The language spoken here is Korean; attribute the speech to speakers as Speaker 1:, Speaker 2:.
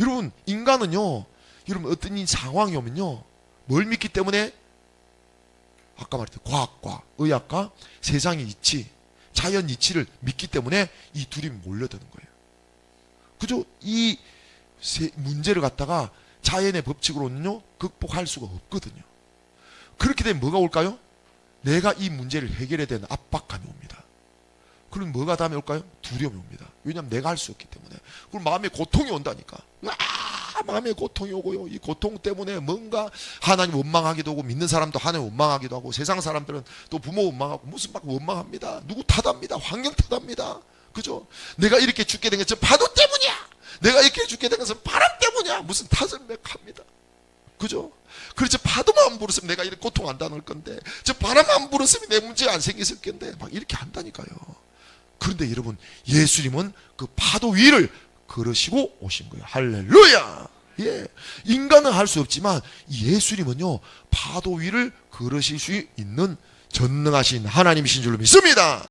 Speaker 1: 여러분 인간은요 여러분 어떤 이 상황이 오면요 뭘 믿기 때문에? 아까 말했던 과학과 의학과 세상의 이치 자연 이치를 믿기 때문에 이 둘이 몰려드는 거예요. 그죠? 이 세- 문제를 갖다가 자연의 법칙으로는요 극복할 수가 없거든요. 그렇게 되면 뭐가 올까요? 내가 이 문제를 해결해야 되는 압박감이 옵니다. 그럼 뭐가 다음에 올까요? 두려움이 옵니다. 왜냐하면 내가 할 수 없기 때문에. 그럼 마음에 고통이 온다니까. 아, 마음에 고통이 오고요. 이 고통 때문에 뭔가 하나님 원망하기도 하고 믿는 사람도 하나님 원망하기도 하고 세상 사람들은 또 부모 원망하고 무슨 막 원망합니다. 누구 탓합니다. 환경 탓합니다. 그죠? 내가 이렇게 죽게 된 것은 파도 때문이야. 내가 이렇게 죽게 된 것은 바람 때문이야. 무슨 탓을 몇 합니다. 그죠? 그렇지 파도만 안 불었으면 내가 이렇게 고통 안 당할 건데 저 바람 안 불었으면 내 문제 안 생겼을 건데 막 이렇게 한다니까요. 그런데 여러분 예수님은 그 파도 위를 걸으시고 오신 거예요. 할렐루야. 예. 인간은 할 수 없지만 예수님은요 파도 위를 걸으실 수 있는 전능하신 하나님이신 줄로 믿습니다.